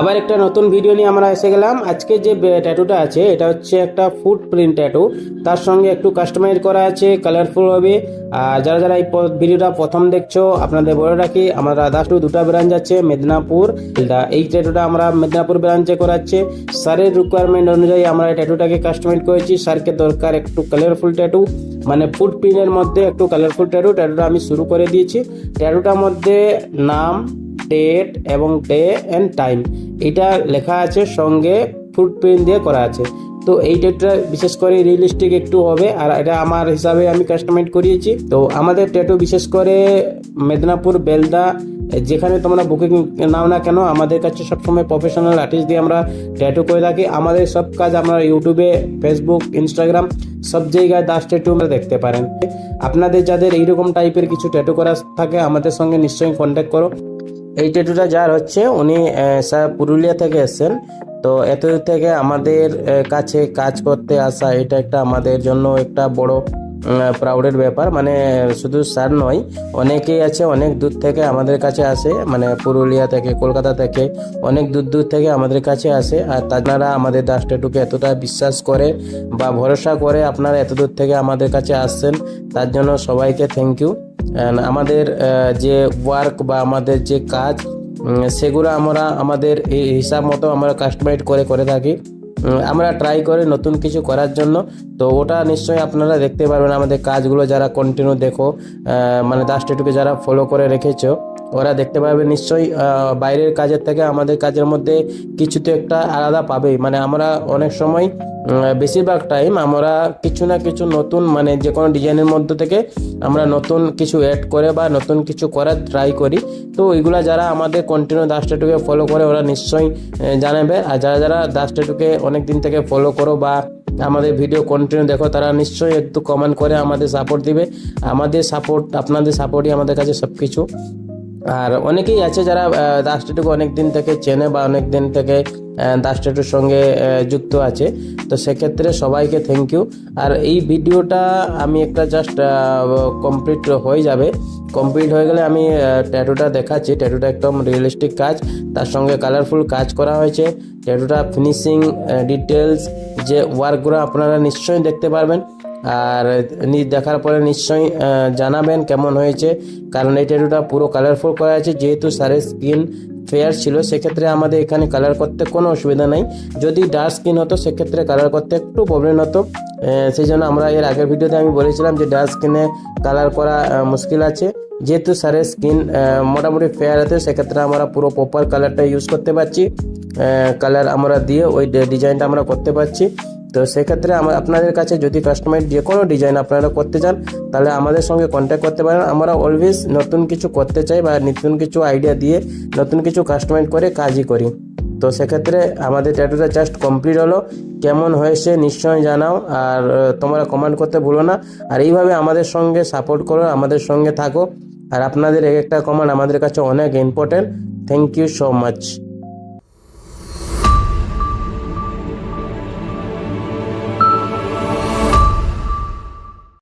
আবার একটা নতুন ভিডিও নিয়ে আমরা এসে গেলাম। আজকে যে ট্যাটুটা আছে, এটা হচ্ছে একটা ফুট প্রিন্ট ট্যাটু তার সঙ্গে একটু কাস্টমাইজ করা আছে কালারফুল হবে। আর যারা যারা এই ভিডিওটা প্রথম দেখছ, আপনাদের বলে রাখি, আমরা আদার্স টু দুটা ব্রাঞ্চ আছে, মেদিনীপুর। এই ট্যাটুটা আমরা মেদিনীপুর ব্রাঞ্চে করাচ্ছে। স্যারের রিকোয়ারমেন্ট অনুযায়ী আমরা এই ট্যাটুটাকে কাস্টমাইজ করেছি। স্যারকে দরকার একটু কালারফুল ট্যাটু মানে ফুট প্রিন্টের মধ্যে একটু কালারফুল ট্যাটু ট্যাটুটা আমি শুরু করে দিয়েছি। ট্যাটুটার মধ্যে নাম ডেট এবং ডে অ্যান্ড টাইম এটা লেখা আছে, সঙ্গে ফুটপ্রিন্ট দিয়ে করা আছে। তো এই ডেটটা বিশেষ করে রিয়েলিস্টিক একটু হবে, আর এটা আমার হিসাবে আমি কাস্টমাইজ করিয়েছি। তো আমাদের ট্যাটু বিশেষ করে মেদিনীপুর, বেলদা, যেখানে তোমরা বুকিং নাও না কেন, আমাদের কাছে সবসময় প্রফেশনাল আর্টিস্ট দিয়ে আমরা ট্যাটু করে থাকি। আমাদের সব কাজ আমরা ইউটিউবে ফেসবুক ইনস্টাগ্রাম সব জায়গায় দাস ট্যাটু আমরা দেখতে পারেন। আপনাদের যাদের এইরকম টাইপের কিছু ট্যাটু করা থাকে, আমাদের সঙ্গে নিশ্চয়ই কন্ট্যাক্ট করো। এই ট্যাটুটা যার হচ্ছে, উনি স্যার পুরুলিয়া থেকে এসেছেন। তো এতদূর থেকে আমাদের কাছে কাজ করতে আসা, এটা একটা আমাদের জন্য একটা বড় প্রাউডের ব্যাপার। মানে শুধু স্যার নয়, অনেকেই আছে, অনেক দূর থেকে আমাদের কাছে আসে। মানে পুরুলিয়া থেকে, কলকাতা থেকে, অনেক দূর দূর থেকে আমাদের কাছে আসে। আর তারা আমাদের দাস ট্যাটুকে এতটা বিশ্বাস করে বা ভরসা করে আপনারা এত দূর থেকে আমাদের কাছে আসছেন, তার জন্য সবাইকে থ্যাংক ইউ আমাদের যে ওয়ার্ক বা আমাদের যে কাজ সেগুলো আমরা আমাদের হিসাব মতো আমরা কাস্টমাইজ করে করে থাকি। আমরা ট্রাই করি নতুন কিছু করার জন্য। তো ওটা নিশ্চয়ই আপনারা দেখতে পারবেন আমাদের কাজগুলো যারা কন্টিনিউ দেখো মানে দাস যারা ফলো করে রেখেছো। ওরা দেখতে পাবে নিশ্চয়ই বাইরের কাজের থেকে আমাদের কাজের মধ্যে কিছু তো একটা আলাদা পাবেই। মানে আমরা অনেক সময় বেশিরভাগ টাইম আমরা কিছু না কিছু নতুন মানে যে কোনো ডিজাইনের মধ্যে থেকে আমরা নতুন কিছু অ্যাড করে বা নতুন কিছু করার ট্রাই করি। তো ওইগুলো যারা আমাদের কন্টিনিউ দাস ট্যাটুকে ফলো করে, ওরা নিশ্চয়ই জানাবে। আর যারা যারা দাস ট্যাটুকে অনেক দিন থেকে ফলো করো বা আমাদের ভিডিও কন্টিনিউ দেখো, তারা নিশ্চয়ই একটু কমেন্ট করে আমাদের সাপোর্ট দিবে। আমাদের সাপোর্ট আপনাদের সাপোর্টই আমাদের কাছে সব কিছু আর অনেকেই আছে যারা দাস ট্যাটুকে অনেক দিন থেকে চেনে বা অনেক দিন থেকে দাস ট্যাটুর সঙ্গে যুক্ত আছে। তো সেক্ষেত্রে সবাইকে থ্যাংক ইউ আর এই ভিডিওটা আমি একটা জাস্ট কমপ্লিট হয়ে যাবে। কমপ্লিট হয়ে গেলে আমি ট্যাটুটা দেখাচ্ছি। ট্যাটুটা একদম রিয়েলিস্টিক কাজ। তার সঙ্গে কালারফুল কাজ করা হয়েছে। ট্যাটুটা ফিনিশিং ডিটেলস যে ওয়ার্কগুলো আপনারা নিশ্চয়ই দেখতে পারবেন। আর দেখার পরে নিশ্চয়ই জানাবেন কেমন হয়েছে। কারণ এই ট্যাটুটা পুরো কালারফুল করা আছে। যেহেতু স্যারের স্কিন ফেয়ার ছিল, সেক্ষেত্রে আমাদের এখানে কালার করতে কোনো অসুবিধা নাই। যদি ডার্ক স্কিন হতো, সেক্ষেত্রে কালার করতে একটু প্রবলেম হতো। সেই জন্য আমরা এর আগের ভিডিওতে আমি বলেছিলাম যে ডার্ক স্কিনে কালার করা মুশকিল আছে। যেহেতু স্যারের স্কিন মোটামুটি ফেয়ার আছে, সেক্ষেত্রে আমরা পুরো প্রপার কালারটা ইউজ করতে পারছি। কালার আমরা দিয়ে ওই ডিজাইনটা আমরা করতে পারছি। তো সেক্ষেত্রে আমার আপনাদের কাছে যদি কাস্টমাইজ যে কোনো ডিজাইন আপনারা করতে চান, তাহলে আমাদের সঙ্গে কন্ট্যাক্ট করতে পারেন। আমরা অলওয়েজ নতুন কিছু করতে চাই বা নতুন কিছু আইডিয়া দিয়ে নতুন কিছু কাস্টমাইজ করে কাজই করি। তো সেক্ষেত্রে আমাদের ট্যাটুটা জাস্ট কমপ্লিট হলো। কেমন হয়েছে নিশ্চয়ই জানাও। আর তোমরা কমেন্ট করতে ভুলো না। আর এইভাবে আমাদের সঙ্গে সাপোর্ট করো, আমাদের সঙ্গে থাকো। আর আপনাদের এক একটা কমেন্ট আমাদের কাছে অনেক important thank you so much